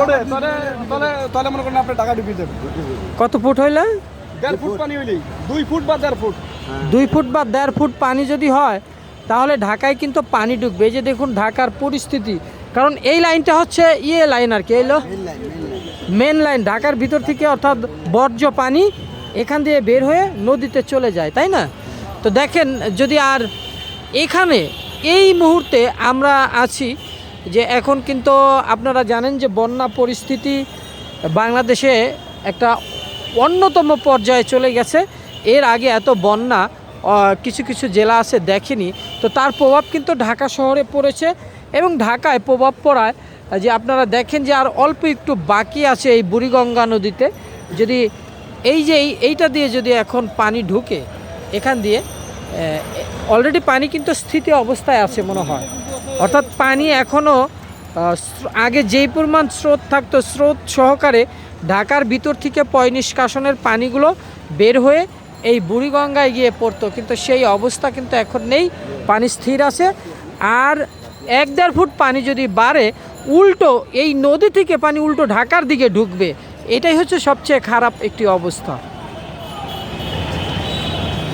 ওরে তাহলে তাহলে তাহলে মনে করেন আপনি টাকা ঢুকিয়ে দেবেন। কত ফুট হইলে? দেড় ফুট পানি হইলেই। দুই ফুট বা দেড় ফুট। দুই ফুট বা দেড় ফুট পানি যদি হয় তাহলে ঢাকায় কিন্তু পানি ঢুকবে। এই যে দেখুন ঢাকার পরিস্থিতি। কারণ এই লাইনটা হচ্ছে ইয়ে লাইন আর কি এলো মেন লাইন ঢাকার ভিতর থেকে অর্থাৎ বর্জ্য পানি এখান দিয়ে বের হয়ে নদীতে চলে যায় তাই না? তো দেখেন যদি আর এখানে এই মুহূর্তে আমরা আছি যে এখন কিন্তু আপনারা জানেন যে বন্যা পরিস্থিতি বাংলাদেশে একটা অন্যতম পর্যায়ে চলে গেছে। এর আগে এত বন্যা কিছু কিছু জেলা আছে দেখেনি। তো তার প্রভাব কিন্তু ঢাকা শহরে পড়েছে এবং ঢাকায় প্রভাব পড়ায় যে আপনারা দেখেন যে আর অল্প একটু বাকি আছে এই বুড়িগঙ্গা নদীতে। যদি এই যে এই- এইটা দিয়ে যদি এখন পানি ঢুকে, এখান দিয়ে অলরেডি পানি কিন্তু স্থিতি অবস্থায় আছে মনে হয়। অর্থাৎ পানি এখনও আগে যেই পরিমাণ স্রোত থাকতো, স্রোত সহকারে ঢাকার ভিতর থেকে পয় নিষ্কাশনের পানিগুলো বের হয়ে এই বুড়িগঙ্গায় গিয়ে পড়তো। কিন্তু সেই অবস্থা কিন্তু এখন নেই, পানি স্থির আছে। আর এক দেড় ফুট পানি যদি বাড়ে, উল্টো এই নদী থেকে পানি উল্টো ঢাকার দিকে ঢুকবে। এটাই হচ্ছে সবচেয়ে খারাপ একটি অবস্থা।